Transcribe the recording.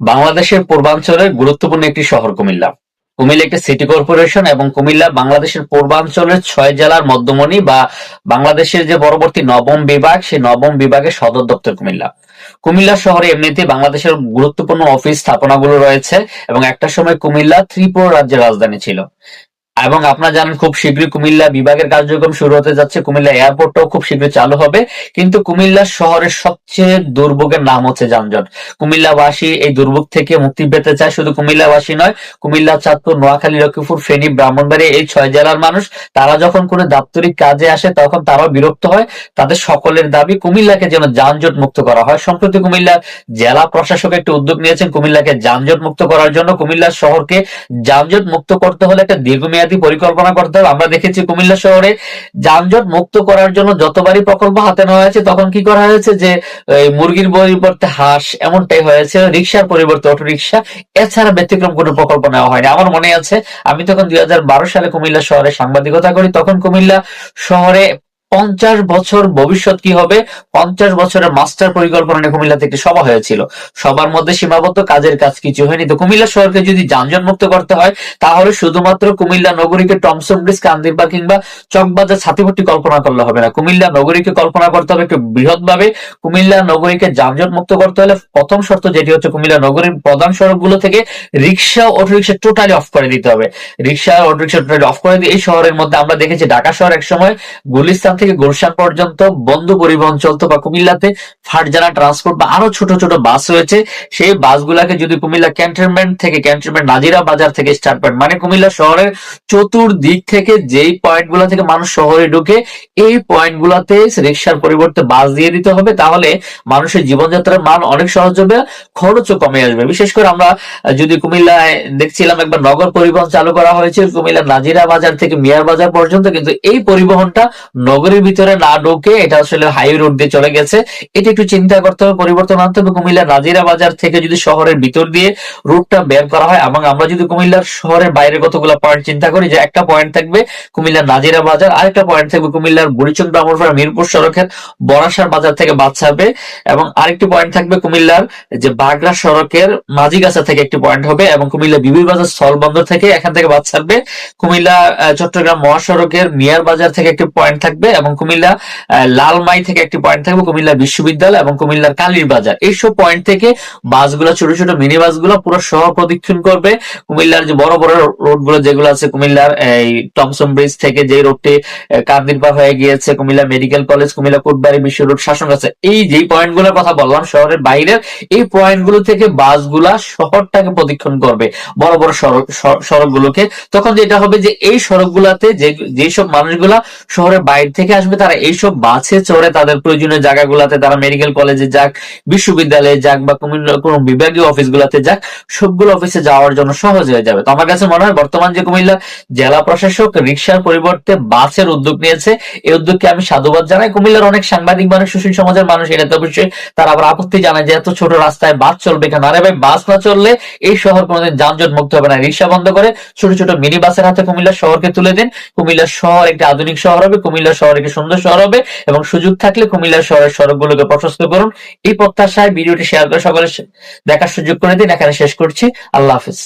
বাংলাদেশের পূর্বাঞ্চলের গুরুত্বপূর্ণ একটি শহর কুমিল্লা। কুমিল্লা একটি সিটি কর্পোরেশন এবং কুমিল্লা বাংলাদেশের পূর্বাঞ্চলের ছয় জেলার মধ্যমণি বা বাংলাদেশের যে পরবর্তী নবম বিভাগ, সেই নবম বিভাগের সদর দপ্তর কুমিল্লা। কুমিল্লা শহরে এমনিতে বাংলাদেশের গুরুত্বপূর্ণ অফিস, স্থাপনাগুলো রয়েছে এবং একটা সময় কুমিল্লা ত্রিপুরা রাজ্যের রাজধানী ছিল। এবং আপনারা জানেন খুব শীঘ্রই কুমিল্লা বিভাগের কার্যক্রম শুরু হতে যাচ্ছে। কুমিল্লা এয়ারপোর্টটাও খুব শীঘ্রই চালু হবে। কিন্তু কুমিল্লা শহরের সবচেয়ে দুর্ভোগের নাম হচ্ছে যানজট। কুমিল্লাবাসী এই দুর্ভোগ থেকে মুক্তি পেতে চায় শুধু কুমিল্লাবাসী নয়, কুমিল্লা, চাঁদপুর, নোয়াখালী, লক্ষ্মীপুর, ফেনী, ব্রাহ্মণবাড়ি এই ছয় জেলার মানুষ, তারা যখন কোনো দাপ্তরিক কাজে আসে তখন তারাও বিরক্ত হয়। তাদের সকলের দাবি কুমিল্লাকে যেন যানজট মুক্ত করা হয়। সম্প্রতি কুমিল্লা জেলা প্রশাসক একটি উদ্যোগ নিয়েছেন কুমিল্লাকে যানজট মুক্ত করার জন্য। কুমিল্লা শহরকে যানজট মুক্ত করতে হলে একটা দীর্ঘমেয়াদী পরিকল্পনা করতে হবে। আমরা দেখেছি কুমিল্লা শহরে যানজট মুক্ত করার জন্য যতবারই প্রকল্প হাতে নেওয়া হয়েছে, তখন কি করা হয়েছে যে মুরগির পরিবর্তে হাঁস, এমনটাই হয়েছে। রিক্সার পরিবর্তে অটোরিক্সা এছাড়া ব্যতিক্রম কোনো প্রকল্প নেওয়া হয়নি। আমার মনে আছে, আমি তখন দুই হাজার বারো সালে কুমিল্লা শহরে সাংবাদিকতা করি, তখন কুমিল্লা শহরে পঞ্চাশ বছর ভবিষ্যৎ কি হবে? পঞ্চাশ বছরের মাস্টার পরিকল্পনা নিয়ে কুমিল্লাতে একটি সভা হয়েছিল। সবার মধ্যে সীমাবদ্ধ কাজের কাজ কিছু হয়নি। তো কুমিল্লা শহরকে যদি যানজট মুক্ত করতে হয়, তাহলে শুধুমাত্র কুমিল্লা নগরীকে টমসন ব্রিজ, কান্দিরবা কিংবা চকবাজার ছাতিপট্টি কল্পনা করলে হবে না। কুমিল্লা নগরীকে কল্পনা করতে হবে একটু বৃহৎ ভাবে কুমিল্লা নগরীকে যানজট মুক্ত করতে হলে প্রথম শর্ত যেটি হচ্ছে কুমিল্লা নগরীর প্রধান সড়কগুলো থেকে rickshaw auto rickshaw totally off করে দিতে হবে। Rickshaw auto rickshaw totally off করে দিয়ে এই শহরের মধ্যে আমরা দেখেছি ঢাকা শহর এক সময় গুলিস্তান থেকে গুলশান পর্যন্ত, বন্ধ পরিবহন চলতো বা কুমিল্লাতে ফাটজানা ট্রান্সপোর্ট বা আরও ছোট ছোট বাস রয়েছে। সেই বাসগুলাকে যদি কুমিল্লা ক্যান্টনমেন্ট থেকে ক্যান্টনমেন্ট নাজিরা বাজার থেকে স্টার্ট পয়েন্ট মানে কুমিল্লা শহরের চতুর্দিক থেকে যেই পয়েন্টগুলা থেকে মানুষ শহরে ঢুকে, এই পয়েন্ট গুলাতে রিক্সার পরিবর্তে বাস দিয়ে দিতে হবে। তাহলে মানুষের জীবনযাত্রার মান অনেক সহজ হবে, খরচও কমে আসবে। বিশেষ করে আমরা যদি কুমিল্লায় দেখছিলাম একবার নগর পরিবহন চালু করা হয়েছে কুমিল্লা নাজিরা বাজার থেকে মিয়ার বাজার পর্যন্ত, কিন্তু এই পরিবহনটা নগরের ভিতরে না ঢুকে এটা আসলে হাইওয়ে রোড দিয়ে চলে গেছে। এটা একটু চিন্তা করতে হবে, পরিবর্তন আনতে হবে। কুমিল্লা নাজিরা বাজার থেকে যদি শহরের ভিতর দিয়ে রুটটা বের করা হয় এবং আমরা যদি কুমিল্লার শহরের বাইরে কতগুলো পয়েন্ট চিন্তা করি যে একটা পয়েন্ট থাকবে কুমিল্লার নাজিরা বাজার, আরেকটা পয়েন্ট থাকবে কুমিল্লার বুড়িচং ব্রাহ্মণপাড়া মিরপুর সড়কের বরাসার বাজার থেকে ছাড়বে এবং আরেকটি পয়েন্ট থাকবে কুমিল্লার যে বাগড়া সড়কের মাঝিগাছা থেকে একটি পয়েন্ট হবে এবং কুমিল্লা বিবির বাজার স্থলবন্দর থেকে এখান থেকে ছাড়বে কুমিল্লা চট্টগ্রাম মহাসড়কের মিয়ার বাজার থেকে একটি পয়েন্ট থাকবে এবং কুমিল্লা লালমাই থেকে একটি পয়েন্ট থাকবে কুমিল্লা বিশ্ববিদ্যালয় এবং কুমিল্লার কালীর বাজার। এইসব পয়েন্ট থেকে বাসগুলো, ছোট ছোট মিনি বাসগুলো পুরো শহর প্রদক্ষিণ করবে। কুমিল্লার যে বড় বড় রোডগুলো যেগুলো আছে, কুমিল্লার এই টমসন ব্রিজ থেকে যে রোডটি কান্দিরপাড় হয়ে গিয়েছে, Comilla medical college Comilla Kotbari Bishwa road শাসন আছে। এই যে পয়েন্টগুলোর কথা বললাম, শহরের বাইরের, এই পয়েন্টগুলো থেকে বাসগুলা শহরটাকে প্রদক্ষিণ করবে, বড় বড় সড়ক সড়ক গুলোকে তখন যেটা হবে যে এই সড়ক গুলাতে যে, যেসব মানুষগুলা শহরের বাইরে থেকে আসবে তারা এইসব বাসে চড়ে তাদের প্রয়োজনীয় জায়গাগুলাতে, তারা মেডিকেল কলেজে যাক, বিশ্ববিদ্যালয়ে যাক বা কোনো বিভাগীয় অফিস গুলাতে যাক, সবগুলো অফিসে যাওয়ার জন্য সহজ হয়ে যাবে। তো আমার কাছে মনে হয় বর্তমান যে কুমিল্লা জেলা প্রশাসক রিক্সার পরিবর্তে বাসের উদ্যোগ নিয়েছে। এই উদ্যোগকে আমি সাধুবাদ জানাই। কুমিল্লার অনেক সাংবাদিক মানুষ, সুশীল সমাজের মানুষ এটাতে অবশ্যই তারা আবার আপত্তি জানায় যে এত ছোট রাস্তায় বাস চলবে কেন? আরে ভাই, বাস না চললে এই শহর কোনোদিন যানজট মুক্ত হবে না। রিক্সা বন্ধ করে ছোট ছোট মিনি বাসের হাতে কুমিল্লা শহরকে তুলে দিন। কুমিল্লা শহর একটি আধুনিক শহর হবে। কুমিল্লা শহর একটি সুন্দর শহর হবে এবং সুযোগ থাকলে কুমিল্লা শহরের সড়কগুলোকে প্রশস্ত করুন। এই প্রত্যাশায় ভিডিওটি শেয়ার করে সকলে দেখার সুযোগ করে দিন। এখানে শেষ করছি। আল্লাহ হাফিজ।